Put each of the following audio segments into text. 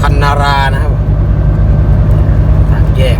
พันนารานะครับทางแยก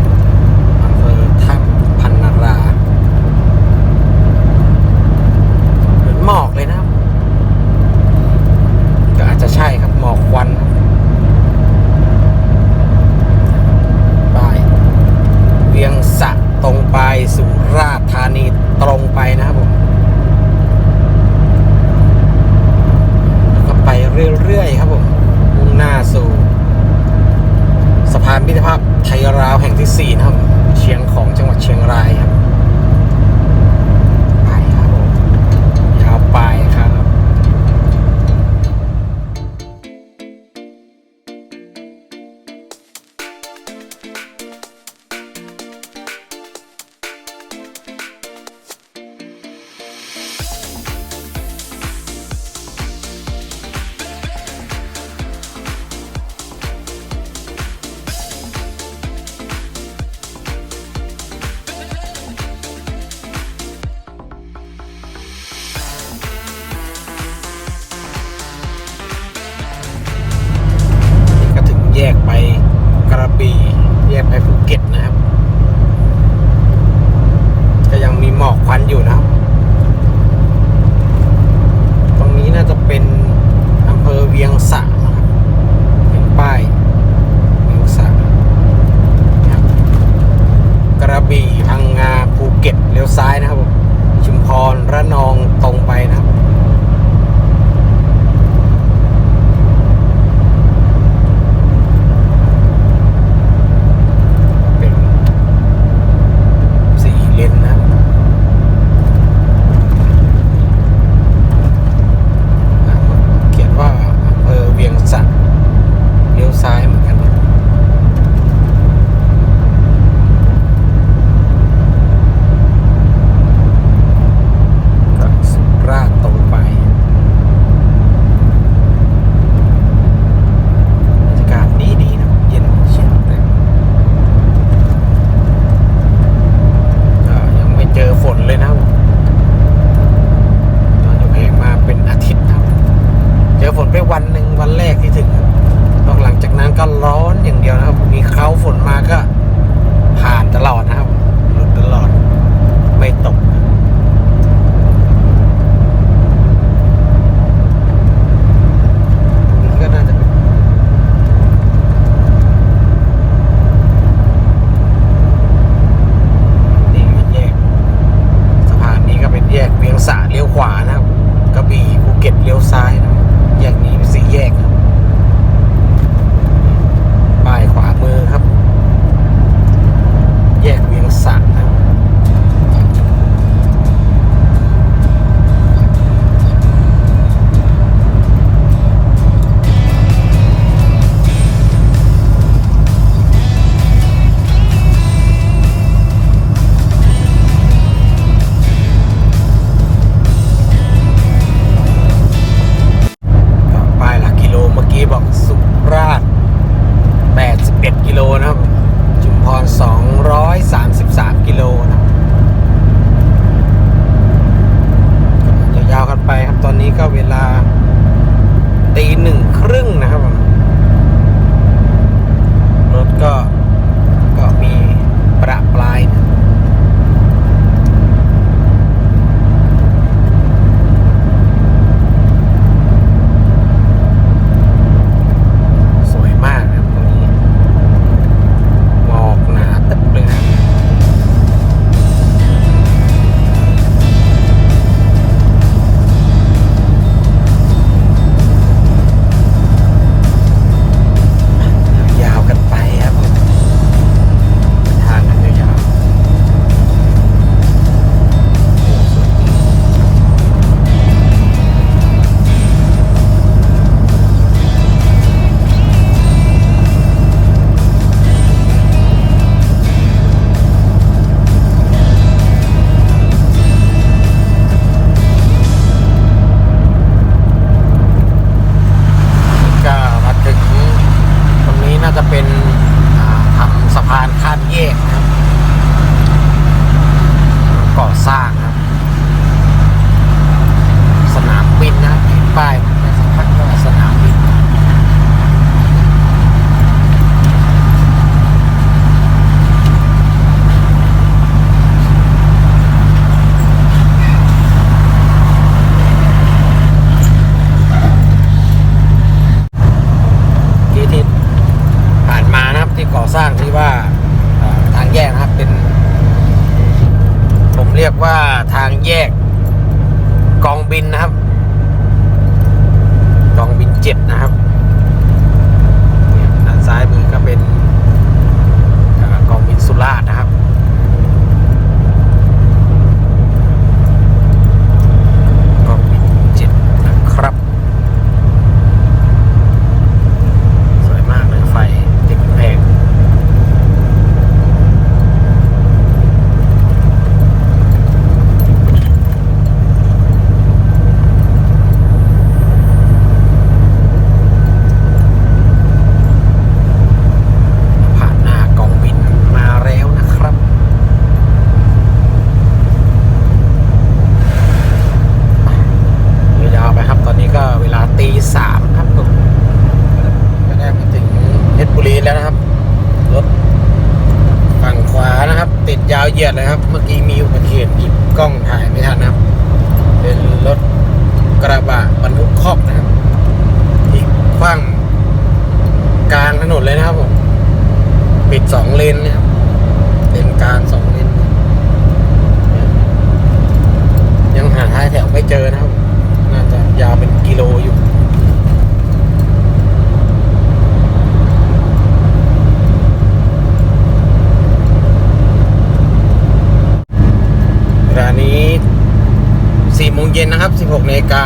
16นาฬิกา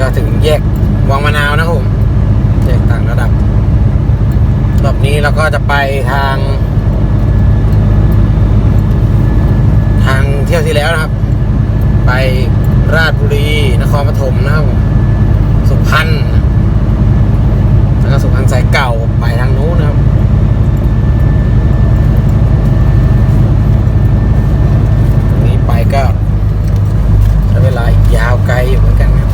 ก็ถึงแยกวังมะนาวนะผมแยกต่างระดับรอบนี้เราก็จะไปทาง ทางเที่ยวที่แล้วนะครับ ไปราชบุรีนครปฐมนะครับสุพรรณแล้วก็สุพรรณสายเก่าไปทางนู้นนะ ยาวไกลอยู่เหมือนกันนะครับ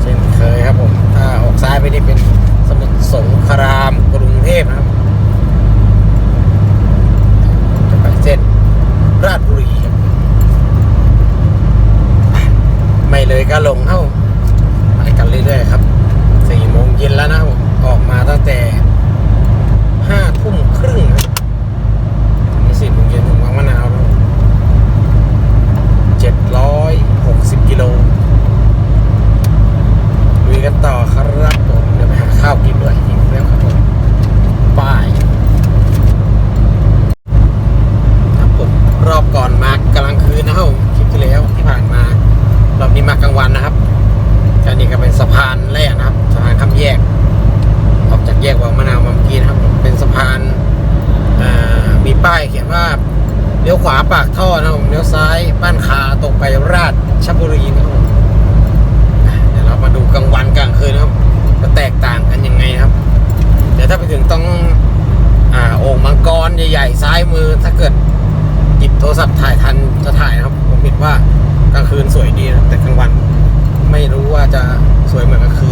เช่นเคยครับผม ถ้าออกซ้ายไปนี่เป็นสมุทรสงครามกรุงเทพนะครับ จะไปเส้นราชบุรีครับไม่เลยก็ลงเข้าไปกันเรื่อยๆครับสี่โมงเย็นแล้วนะผมออกมาตั้งแต่ห้าทุ่มครึ่งครับตอนนี้สี่โมงเย็นถึงวังมะนาวแล้วเจ็ดร้อยหกสิบกิโล ลุยกัน ต่อครับผมเดี๋ยวไปหาข้าวกินด้วยหิวแล้วครับผมป้ายครับผมรอบก่อนมากลางคืนนะครับคลิปที่แล้วที่ผ่านมารอบนี้มากลางวันนะครับอันนี้ก็เป็นสะพานแรกนะครับสะพานข้ามแยก ออกจากแยกวังมะนาวมาเมื่อกี้นะครับ เป็นสะพานมีป้ายเขียนว่าเลี้ยวขวาปากท่อนะครับผมเลี้ยวซ้ายบ้านคาตรงไปราชบุรีนะครับ มาดูกลางวันกลางคืนนะครับจะแตกต่างกันยังไงครับ เดี๋ยวถ้าไปถึงต้องอ่าโอ่งมังกรใหญ่ๆซ้ายมือ ถ้าเกิดหยิบโทรศัพท์ถ่ายทันจะถ่ายนะครับ ผมเห็นว่ากลางคืนสวยดีนะแต่กลางวัน ไม่รู้ว่าจะสวยเหมือนกลางคืน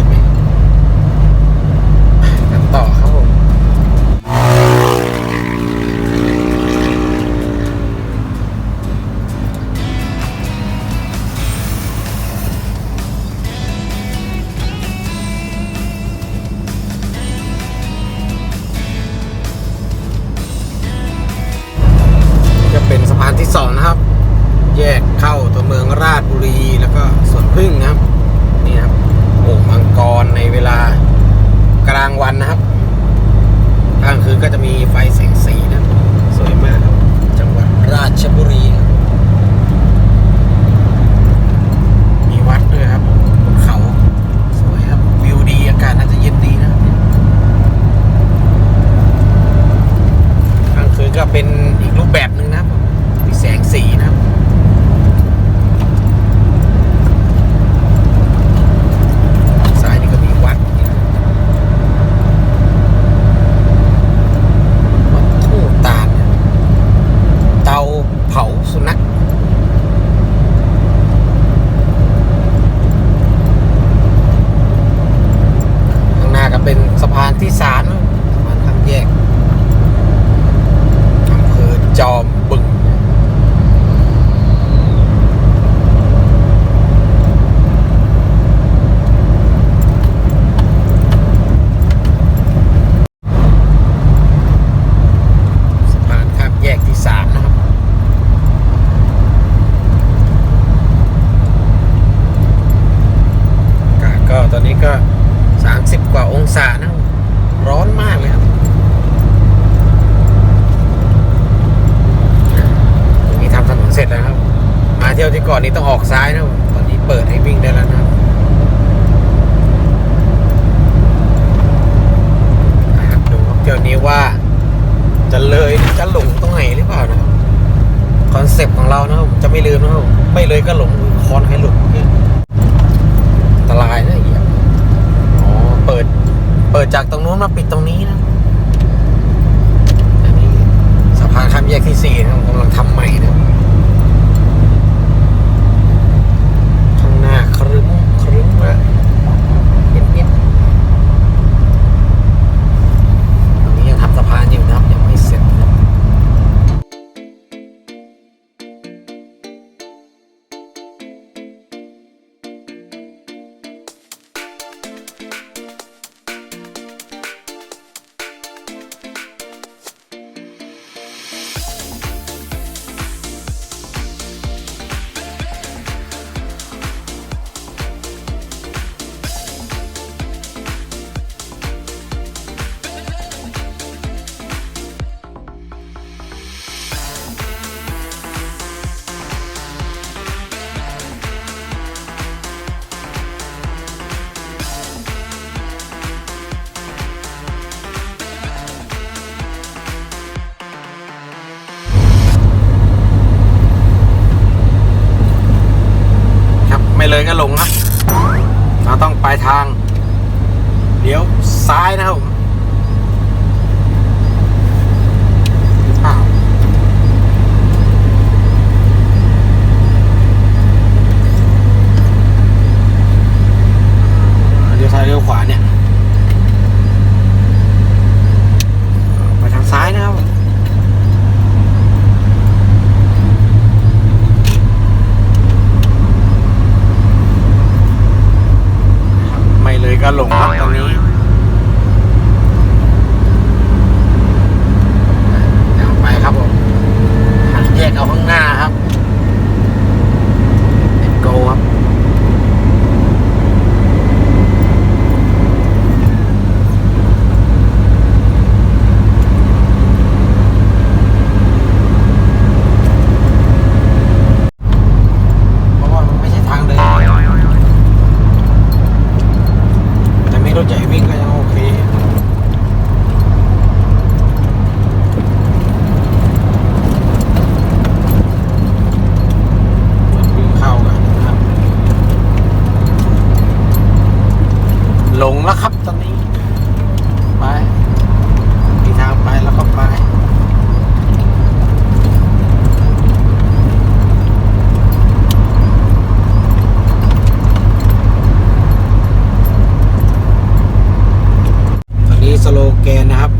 นนะครับ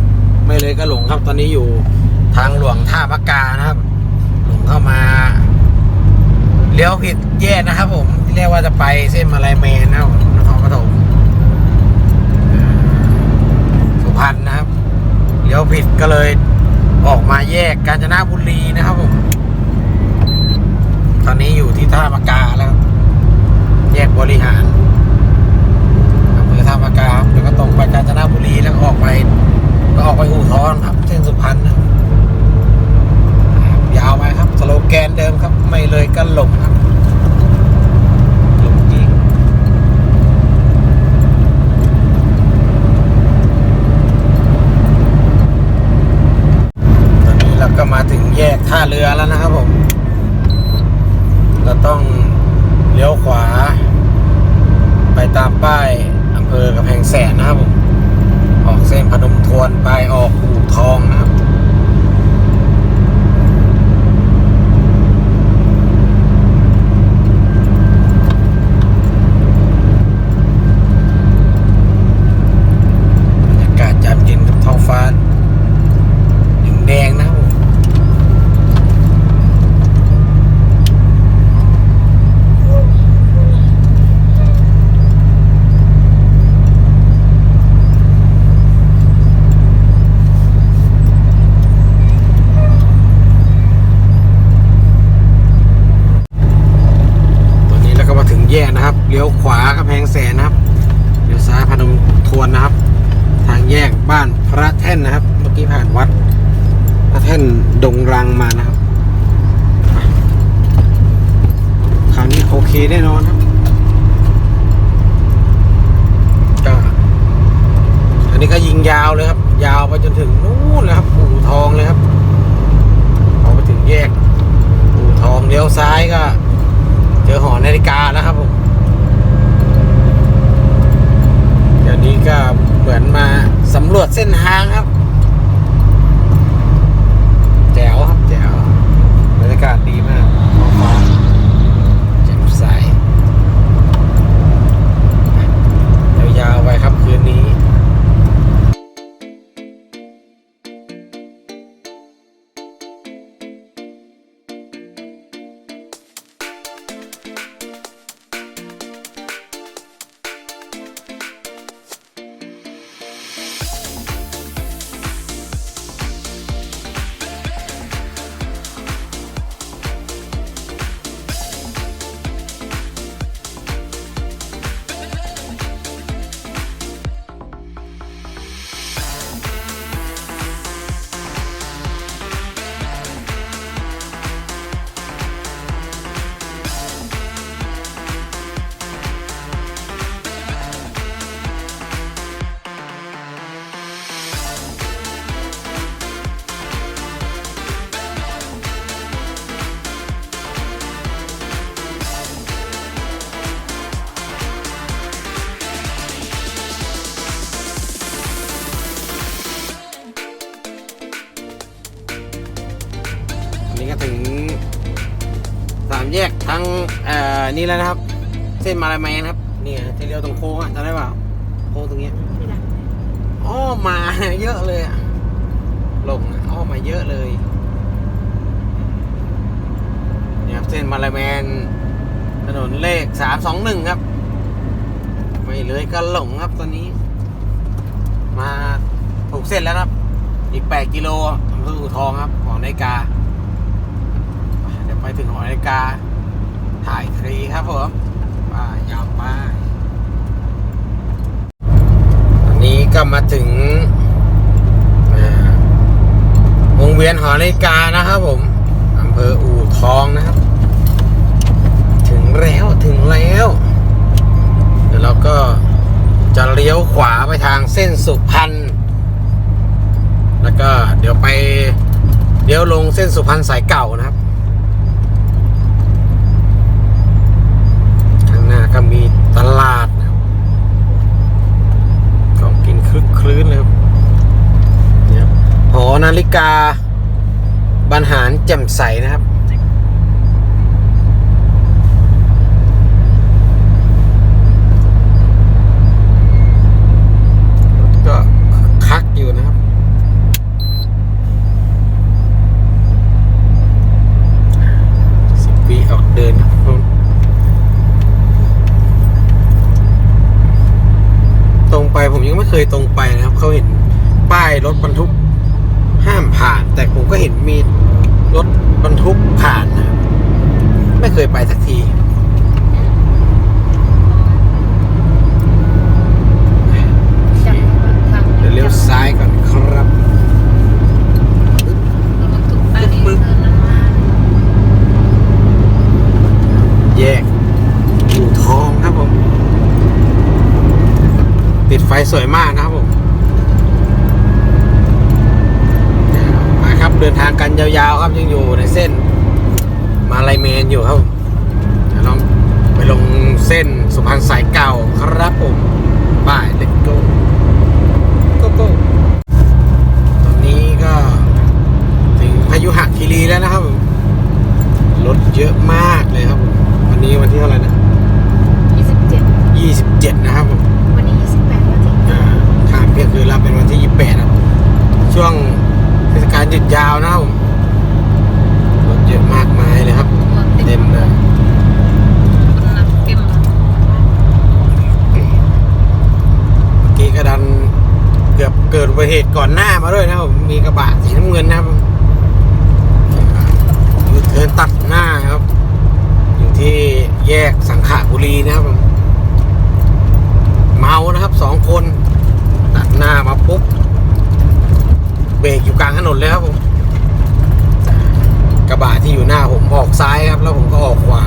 ไม่เลยก็หลงครับตอนนี้อยู่ทางหลวงท่ามะกานะครับ หลงเข้ามาเลี้ยวผิดแย่นะครับ ผมเรียกว่าจะไปเส้นมาลายแมนนะครับนครปฐมสุพรรณนะครับเลี้ยวผิดก็เลยออกมาแยกกาญจนบุรีนะครับผม ตอนนี้อยู่ที่ท่ามะกาแล้วครับแยกบริหารอำเภอท่ามะกาครับ ตรงไปกาญจนบุรีแล้วก็ออกไปก็ออกไปอู่ทองครับเส้นสุพรรณนะยาวไปครับสโลแกนเดิมครับ ไม่เลยก็หลงครับหลงจริงตอนนี้เราก็มาถึงแยกท่าเรือแล้วนะครับผม เราต้องเลี้ยวขวา ไปตามป้าย เภอกำแพงแสนนะครับผมออกเส้นพนมทวนไปออกอู่ทองนะครับบรรยากาศยามเย็นกับท้องฟ้าแดงๆนะครับผม ตอนนี้เราก็มาถึงแยกนะครับ เลี้ยวขวากำแพงแสนนะครับ เลี้ยวซ้ายพนมทวนนะครับ ทางแยก บ้านพระแท่นนะครับ เมื่อกี้ผ่านวัด พระแท่นดงรังมานะครับคราวนี้โอเคแน่นอนครับก็อันนี้ก็ยิงยาวเลยครับ ยาวไปจนถึงนู่นเลยครับอู่ทองเลยครับพอไปถึงแยกอู่ทองเลี้ยวซ้ายก็ เจอหอนาฬิกาแล้วครับผมเดี๋ยวนี้ก็ เหมือนมาสำรวจเส้นทางครับ แยกทั้งเอ่อนี่แล้วนะครับ เส้นมาลายแมนครับนี่ไงที่เลี้ยวตรงโค้งอะจำได้เปล่าโค้งตรงเนี้ยไม่ได้อ้อมมาเยอะเลยอะลงอะอ้อมมาเยอะเลยเนี่ยครับเส้นมาลายแมนถนนเลขสามสองหนึ่งครับ ไม่เลยก็หลงครับตอนนี้ มาถูกเส้นแล้วนะครับ อีกแปดกิโลอำเภออู่ทองครับหอนาฬิกาเดี๋ยว ไปถึงหอนาฬิกา ถ่ายครีครับผมไป้ายาวไป้ายอันนี้ก็มาถึงวงเวียนหอนาฬิกานะครับผมอำเภออู่ทองนะครับ ถึงแล้วถึงแล้ว เดี๋ยวเราก็จะเลี้ยวขวาไปทางเส้นสุพรรณแล้วก็เดี๋ยวไปเลี้ยวลงเส้นสุพรรณสายเก่านะครับ ข้างหน้า ก็มีตลาดของกินคลึกคลื้นเลยครับเนี่ยหอนาฬิกาบรรหารแจ่มใสนะครับ ก็คักอยู่นะครับ สิบปีออกเดินครับตรงไปผม ยังไม่เคยตรงไปนะครับเขาเห็นป้ายรถบรรทุกห้ามผ่าน แต่ผมก็เห็นมีรถบรรทุกผ่านนะไม่เคยไปสักที จับทาง เดี๋ยวเลี้ยวซ้ายก่อนครับ รถบรรทุกอันนี้คือน้ำมัน แยกอู่ทองครับผม ติดไฟสวยมากนะครับผมมาครับเดินทางกันยาวๆครับยังอยู่ในเส้น มาลายเมนอยู่ครับผมเดี๋ยวลองไปลงเส้นสุพรรณสายเก่าครับผมบ่ายเล็กโก้โกโก้ตอนนี้ก็ถึงพายุหักคีรีแล้วนะครับผมรถเยอะมากเลยครับผมวันนี้วันที่เท่าไหร่นะ ยี่สิบเจ็ด 27 นะครับผม วันนี้ยี่สิบแปดแล้วจริง อ่าข้ามเพียงคือเราเป็นวันที่ 28ครับ ช่วงเทศกาลหยุดยาวนะครับผมรถเยอะมากมายเลยครับ รถติด เต็มเลย คนนักเก็ม เมื่อกี้กระดันเกือบ เกิดอุบัติเหตุก่อนหน้ามาด้วยนะครับผมมีกระบะสีน้ำเงินนะครับยูเทิร์นตัดหน้าครับ อยู่ที่แยกสังขบุรีนะครับผมเมานะครับสองคนตัดหน้ามาปุ๊บเบรกอยู่กลางถนนเลยครับผมกระบะที่อยู่หน้าผมออกซ้ายครับ แล้วผมก็ออกขวา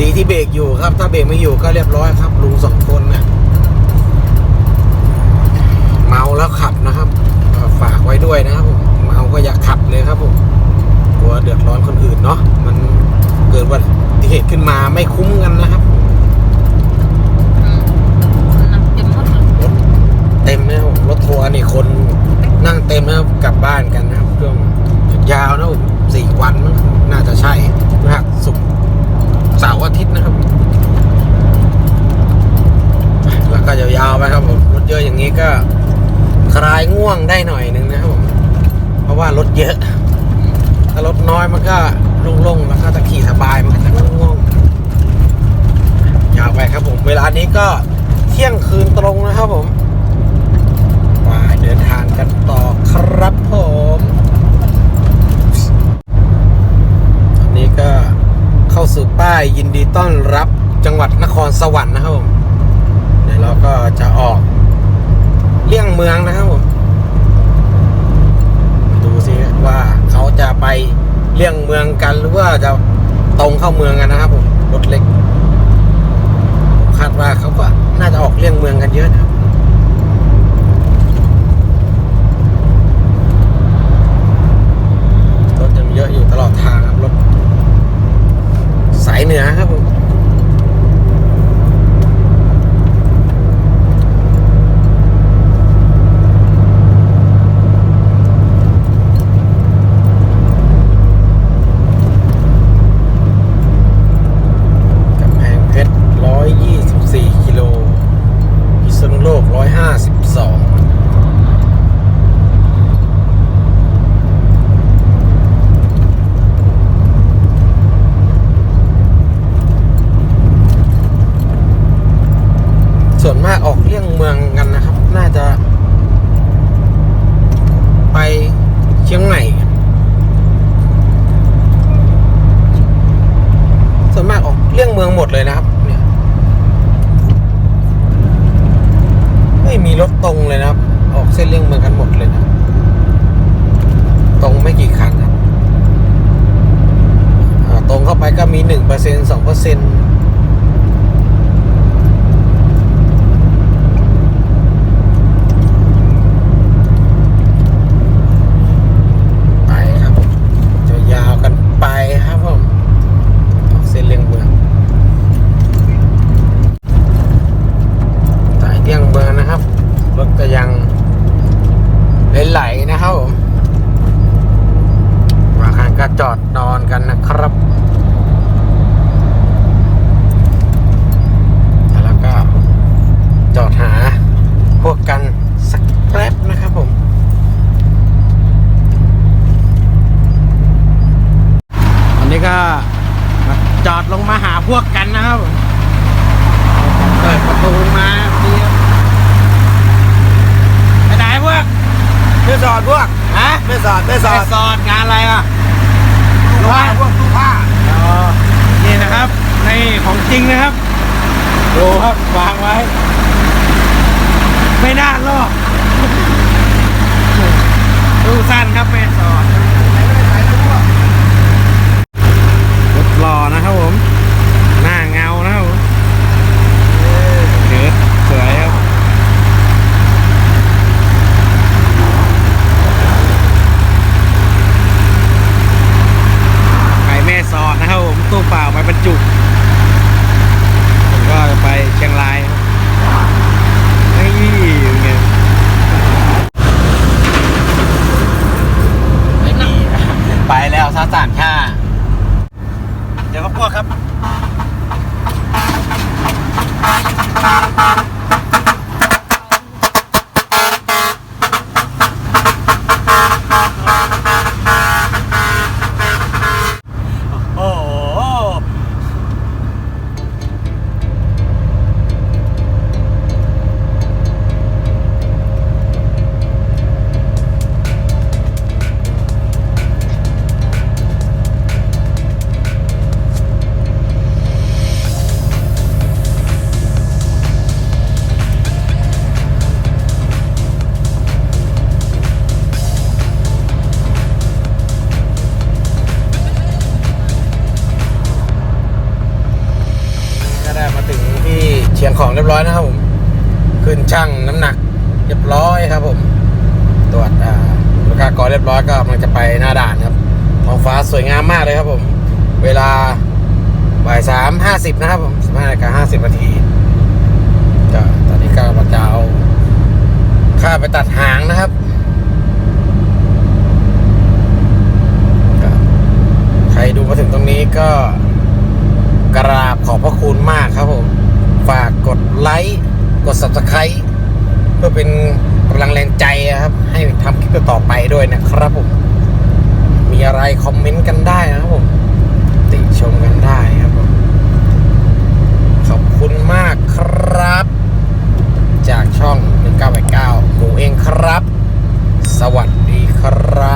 ดีที่เบรกอยู่ครับ ถ้าเบรกไม่อยู่ก็เรียบร้อยครับลุงสองคนนะเมาแล้วขับ ด้วยนะครับผมเมาก็อย่าขับเลยครับผมกลัวเดือดร้อนคนอื่นเนาะมันเกิดอุบัติเหตุขึ้นมาไม่คุ้มกันนะครับเก็มหมดเลยรถเต็มนะรถทัวร์นี่คนนั่งเต็มนะครับกลับบ้านกันนะครับช่วงหยุดยาวนะผมสี่วันมั้งน่าจะใช่นะครับศุกร์เสาร์อาทิตย์นะครับ แล้วก็ยาวๆไปครับผมรถเยอะอย่างนี้ก็ คลายง่วงได้หน่อยนึงนะครับผมเพราะว่ารถเยอะ ถ้ารถน้อยมันก็โล่งๆแล้วก็จะขี่สบายมันก็จะง่วงยาวไปครับผม เวลานี้ก็เที่ยงคืนตรงนะครับผมไปเดินทางกันต่อครับผมตอนนี้ก็เข้าสู่ป้ายยินดีต้อนรับจังหวัดนครสวรรค์นะครับผม เดี๋ยวเราก็จะออกเลี่ยงเมืองนะครับผมมาดูซิว่าเขา จะไปเลี่ยงเมืองกันหรือว่าจะตรงเข้าเมืองกันนะครับผมรถเล็กคาดว่าเขาก็น่าจะออกเลี่ยงเมืองกันเยอะนะครับรถยังเยอะอยู่ตลอดทางครับรถสายเหนือครับ ผ้าพวกตู้ผ้าอ๋อนี่นะครับในของจริงนะครับดูครับวางไว้ สวยงามมากเลยครับผม เวลาบ่ายสามห้าสิบนะครับผมสิบห้านาฬิกาห้าสิบนาทีก็ตอนนี้ก็มาจะเอาค่าไปตัดหางนะครับใครดูมาถึงตรงนี้ก็กราบขอบพระคุณมากครับผม ฝากกดไลค์กด subscribe เพื่อเป็นกำลังแรงใจนะครับ ให้ทำคลิปต่อไปด้วยนะครับผม มีอะไรคอมเมนต์กันได้นะครับผม ติชมกันได้ครับผม ขอบคุณมากครับ จากช่อง 1989หมูเองครับ สวัสดีครับ